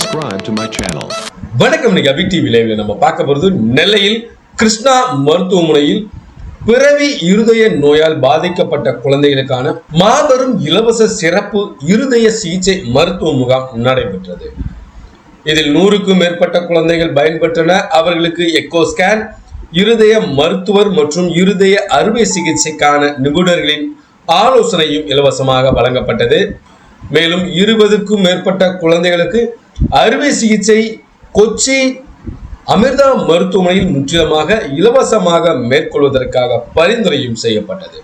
subscribe to my channel. வணக்கம். நிகா விக் TV லைவ்ல நம்ம பார்க்க போறது நெல்லையில் கிருஷ்ணா மருத்துவமனையில் பிறவி இருதய நோயால் பாதிக்கப்பட்ட குழந்தைகளுக்கான மாபெரும் இலவச சிறப்பு இருதய சிகிச்சை மருத்துவ முகாம் நடைபெற்றது. இதில் நூறுக்கும் மேற்பட்ட குழந்தைகள் பயன்பெற்றன. அவர்களுக்கு எக்கோ ஸ்கேன் இருதய மருத்துவர் மற்றும் இருதய அறுவை சிகிச்சைக்கான நிபுணர்களின் ஆலோசனையும் இலவசமாக வழங்கப்பட்டது. மேலும் இருபதுக்கும் மேற்பட்ட குழந்தைகளுக்கு அறுவை சிகிச்சை கொச்சி அமிர்தா மருத்துவமனையில் முற்றிலுமாக இலவசமாக மேற்கொள்வதற்காக பரிந்துரையும் செய்யப்பட்டது.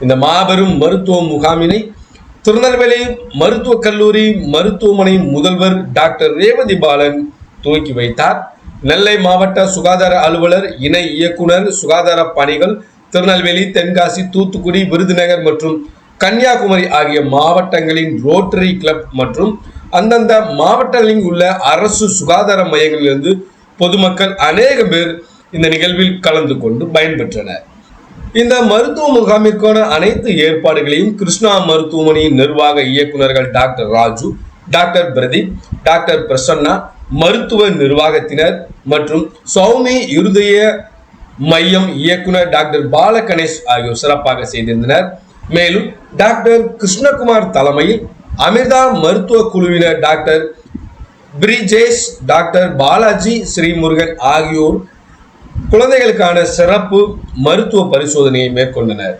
இந்த மாபெரும் மருத்துவ முகாமினை திருநெல்வேலி மருத்துவக் கல்லூரி மருத்துவமனை முதல்வர் டாக்டர் ரேவதி பாலன் துவக்கி வைத்தார். நெல்லை மாவட்ட சுகாதார அலுவலர் இணை இயக்குனர் சுகாதார பணிகள் திருநெல்வேலி தென்காசி தூத்துக்குடி விருதுநகர் மற்றும் கன்னியாகுமரி ஆகிய மாவட்டங்களின் ரோட்டரி கிளப் மற்றும் அந்தந்த மாவட்டங்களில் உள்ள அரசு சுகாதார மையங்களிலிருந்து பொதுமக்கள் அநேக பேர் இந்த நிகழ்வில் கலந்து கொண்டு பயன்பெற்றனர். இந்த மருத்துவ முகாமிற்கான அனைத்து ஏற்பாடுகளையும் கிருஷ்ணா மருத்துவமனையின் நிர்வாக இயக்குநர்கள் doctor Raju doctor Pradeep doctor Prasanna மருத்துவ நிர்வாகத்தினர் மற்றும் சௌமி இருதய மையம் இயக்குனர் டாக்டர் பாலகணேஷ் ஆகியோர் சிறப்பாக செய்திருந்தனர். மேலும் டாக்டர் கிருஷ்ணகுமார் தலைமையில் அமிர்தா மருத்துவ குழுவினர் டாக்டர் பிரிஜேஷ் டாக்டர் பாலாஜி ஸ்ரீமுருகன் ஆகியோர் குழந்தைகளுக்கான சிறப்பு மருத்துவ பரிசோதனையை மேற்கொண்டனர்.